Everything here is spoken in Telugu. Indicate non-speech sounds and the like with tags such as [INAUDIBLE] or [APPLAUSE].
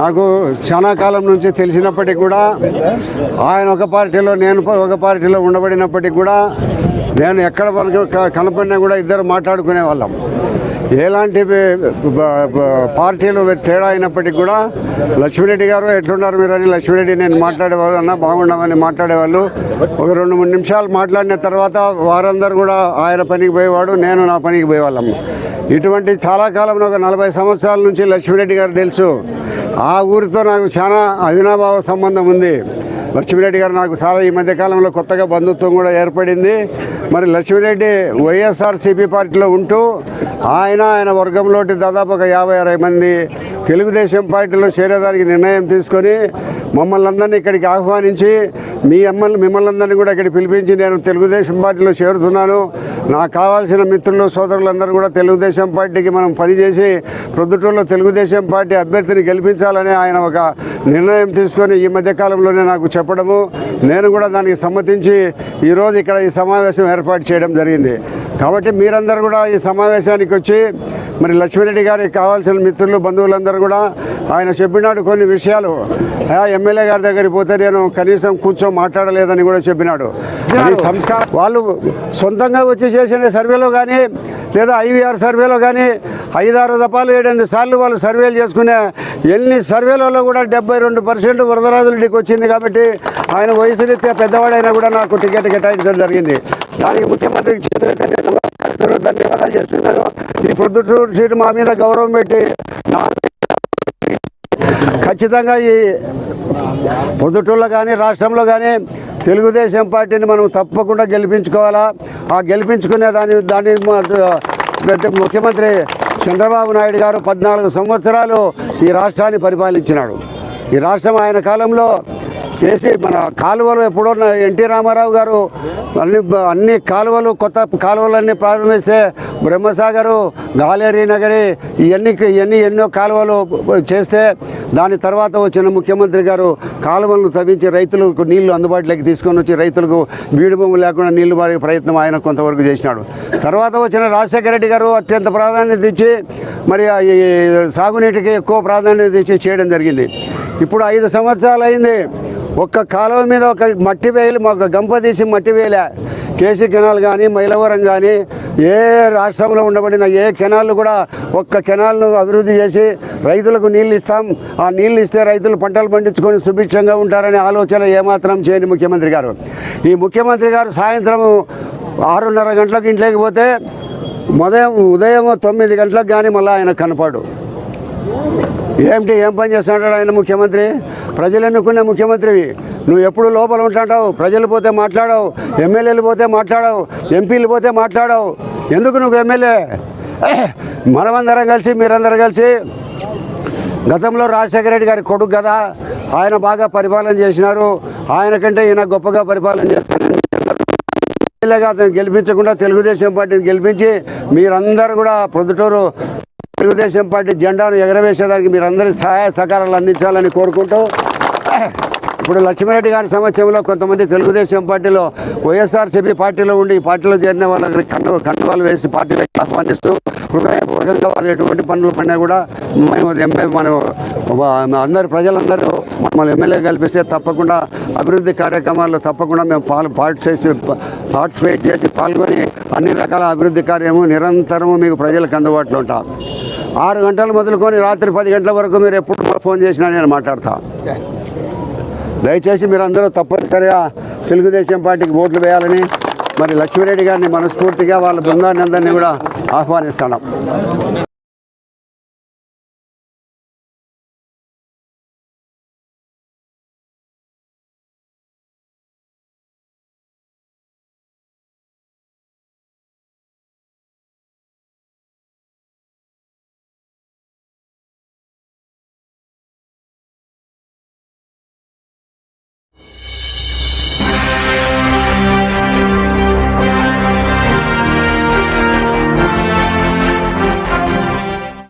నాకు చాలా కాలం నుంచి తెలిసినప్పటికీ కూడా ఆయన ఒక పార్టీలో నేను ఒక పార్టీలో ఉండబడినప్పటికీ కూడా నేను ఎక్కడ వరకు క- కనపడినా కూడా ఇద్దరు మాట్లాడుకునే వాళ్ళం. ఎలాంటి పార్టీలు తేడా అయినప్పటికీ కూడా లక్ష్మీరెడ్డి గారు ఎట్లున్నారు మీరు అని లక్ష్మీరెడ్డి నేను మాట్లాడేవాళ్ళు అన్న బాగుండమని మాట్లాడేవాళ్ళు. ఒక రెండు మూడు నిమిషాలు మాట్లాడిన తర్వాత వారందరూ కూడా ఆయన పనికి పోయేవాడు నేను నా పనికి పోయేవాళ్ళం. ఇటువంటి చాలా కాలంలో ఒక నలభై సంవత్సరాల నుంచి లక్ష్మీరెడ్డి గారు తెలుసు. ఆ ఊరితో నాకు చాలా అవినాభావ సంబంధం ఉంది. లక్ష్మీరెడ్డి గారు నాకు చాలా ఈ మధ్య కాలంలో కొత్తగా బంధుత్వం కూడా ఏర్పడింది. మరి లక్ష్మీరెడ్డి వైఎస్ఆర్సీపీ పార్టీలో ఉంటూ ఆయన ఆయన వర్గంలోటి దాదాపు ఒక యాభై అరవై మంది తెలుగుదేశం పార్టీలో చేరేదానికి నిర్ణయం తీసుకొని మమ్మల్ని అందరినీ ఇక్కడికి ఆహ్వానించి మీ అమ్మల్ని మిమ్మల్ని అందరినీ కూడా ఇక్కడికి పిలిపించి నేను తెలుగుదేశం పార్టీలో చేరుతున్నాను. నాకు కావాల్సిన మిత్రులు సోదరులందరూ కూడా తెలుగుదేశం పార్టీకి మనం పనిచేసి ప్రొద్దుటూరులో తెలుగుదేశం పార్టీ అభ్యర్థిని గెలిపించాలని ఆయన ఒక నిర్ణయం తీసుకొని ఈ మధ్య కాలంలోనే నాకు చెప్పడము. నేను కూడా దానికి సమ్మతించి ఈరోజు ఇక్కడ ఈ సమావేశం ఏర్పాటు చేయడం జరిగింది. కాబట్టి మీరందరూ కూడా ఈ సమావేశానికి వచ్చి మరి లక్ష్మీరెడ్డి గారికి కావాల్సిన మిత్రులు బంధువులందరూ కూడా ఆయన చెప్పినాడు కొన్ని విషయాలు. ఆ ఎమ్మెల్యే గారి దగ్గరికి పోతే నేను కనీసం కూర్చో మాట్లాడలేదని కూడా చెప్పినాడు. సంస్కారం వాళ్ళు సొంతంగా వచ్చి చేసిన సర్వేలో కానీ లేదా ఐవీఆర్ సర్వేలో కానీ ఐదారు దఫాలు ఏడెనిమిది సార్లు వాళ్ళు సర్వేలు చేసుకునే ఎన్ని సర్వేలలో కూడా డెబ్బై రెండు పర్సెంట్ వరదరాజులకి వచ్చింది కాబట్టి ఆయన వయసు రీత్యా పెద్దవాడైనా కూడా నాకు టికెట్ కేటాయించడం జరిగింది. దానికి ముఖ్యమంత్రికి నమస్కరిస్తున్నాను, ధన్యవాదాలు చేస్తున్నాను. ఈ పొద్దుటూరు సీటు మా మీద గౌరవం పెట్టి నా ఖచ్చితంగా ఈ పొద్దుటూరులో కానీ రాష్ట్రంలో కానీ తెలుగుదేశం పార్టీని మనం తప్పకుండా గెలిపించుకోవాలా? ఆ గెలిపించుకునే దాని దాని పెద్ద ముఖ్యమంత్రి చంద్రబాబు నాయుడు గారు పద్నాలుగు సంవత్సరాలు ఈ రాష్ట్రాన్ని పరిపాలించినాడు. ఈ రాష్ట్రం ఆయన కాలంలో చేసి మన కాలువలు ఎప్పుడో ఎన్టీ రామారావు గారు అన్ని అన్ని కాలువలు కొత్త కాలువలన్నీ ప్రారంభిస్తే బ్రహ్మసాగరు గాలేరి నగరి ఇవన్నీ ఇవన్నీ ఎన్నో కాలువలు చేస్తే దాని తర్వాత వచ్చిన ముఖ్యమంత్రి గారు కాలువలను తవ్వించి రైతులకు నీళ్ళు అందుబాటులోకి తీసుకొని వచ్చి రైతులకు బీడు భూమి లేకుండా నీళ్ళు పడే ప్రయత్నం ఆయన కొంతవరకు చేసినాడు. తర్వాత వచ్చిన రాజశేఖర రెడ్డి గారు అత్యంత ప్రాధాన్యత ఇచ్చి మరి ఈ సాగునీటికి ఎక్కువ ప్రాధాన్యత ఇచ్చి చేయడం జరిగింది. ఇప్పుడు ఐదు సంవత్సరాలు అయింది. ఒక్క కాలువ మీద ఒక మట్టి వేయలు ఒక గంప తీసి మట్టి వేయలే. కేసీ కెనాల్ కానీ మైలవరం కానీ ఏ రాష్ట్రంలో ఉండబడిన ఏ కెనాల్ కూడా ఒక్క కెనాల్ను అభివృద్ధి చేసి రైతులకు నీళ్ళు ఇస్తాం. ఆ నీళ్ళు ఇస్తే రైతులు పంటలు పండించుకొని సుభిక్షంగా ఉంటారనే ఆలోచన ఏమాత్రం చేయని ముఖ్యమంత్రి గారు. ఈ ముఖ్యమంత్రి గారు సాయంత్రం ఆరున్నర గంటలకు ఇంట్లోకి పోతే ఉదయం ఉదయం తొమ్మిది గంటలకు కానీ మళ్ళీ ఆయన కనపడు. ఏమిటి? ఏం పని చేస్తున్నాడు ఆయన ముఖ్యమంత్రి? ప్రజలు ఎన్నుకునే ముఖ్యమంత్రివి. నువ్వు ఎప్పుడు లోపల ఉంటుంటావు? ప్రజలు పోతే మాట్లాడవు. ఎమ్మెల్యేలు పోతే మాట్లాడవు. ఎంపీలు పోతే మాట్లాడవు. ఎందుకు నువ్వు ఎమ్మెల్యే? [COUGHS] మనమందరం కలిసి మీరందరం కలిసి గతంలో రాజశేఖర రెడ్డి గారి కొడుకు కదా. ఆయన బాగా పరిపాలన చేసినారు. ఆయన కంటే ఈయన గొప్పగా పరిపాలన చేస్తారు ఎమ్మెల్యేగా అతను గెలిపించకుండా తెలుగుదేశం పార్టీని గెలిపించి మీరందరూ కూడా ప్రొద్దుటూరు తెలుగుదేశం పార్టీ జెండాను ఎగరవేసేదానికి మీరందరి సహాయ సహకారాలు అందించాలని కోరుకుంటూ ఇప్పుడు లక్ష్మీరెడ్డి గారి సమక్షంలో కొంతమంది తెలుగుదేశం పార్టీలో వైఎస్ఆర్సీపీ పార్టీలో ఉండి ఈ పార్టీలో చేరిన వాళ్ళని కండ కండవాలు వేసి పార్టీలకు ఆహ్వానిస్తూ హృదయపూర్వకంగా వాళ్ళు ఎటువంటి పనులు పడినా కూడా మేము ఎంపీ మనం అందరు ప్రజలందరూ మమ్మల్ని ఎమ్మెల్యే కల్పిస్తే తప్పకుండా అభివృద్ధి కార్యక్రమాల్లో తప్పకుండా మేము పాలు పార్టిసేసి పార్టిసిపేట్ చేసి పాల్గొని అన్ని రకాల అభివృద్ధి కార్యము నిరంతరము మీకు ప్రజలకు అందుబాటులో ఉంటాం. ఆరు గంటలు మొదలుకొని రాత్రి పది గంటల వరకు మీరు ఎప్పుడు ఫోన్ చేసినా నేను మాట్లాడతా. దయచేసి మీరు అందరూ తప్పనిసరిగా తెలుగుదేశం పార్టీకి ఓట్లు వేయాలని మరి లక్ష్మీరెడ్డి గారిని మనస్ఫూర్తిగా వాళ్ళ బృందాన్ని అందరినీ కూడా ఆహ్వానిస్తున్నాం.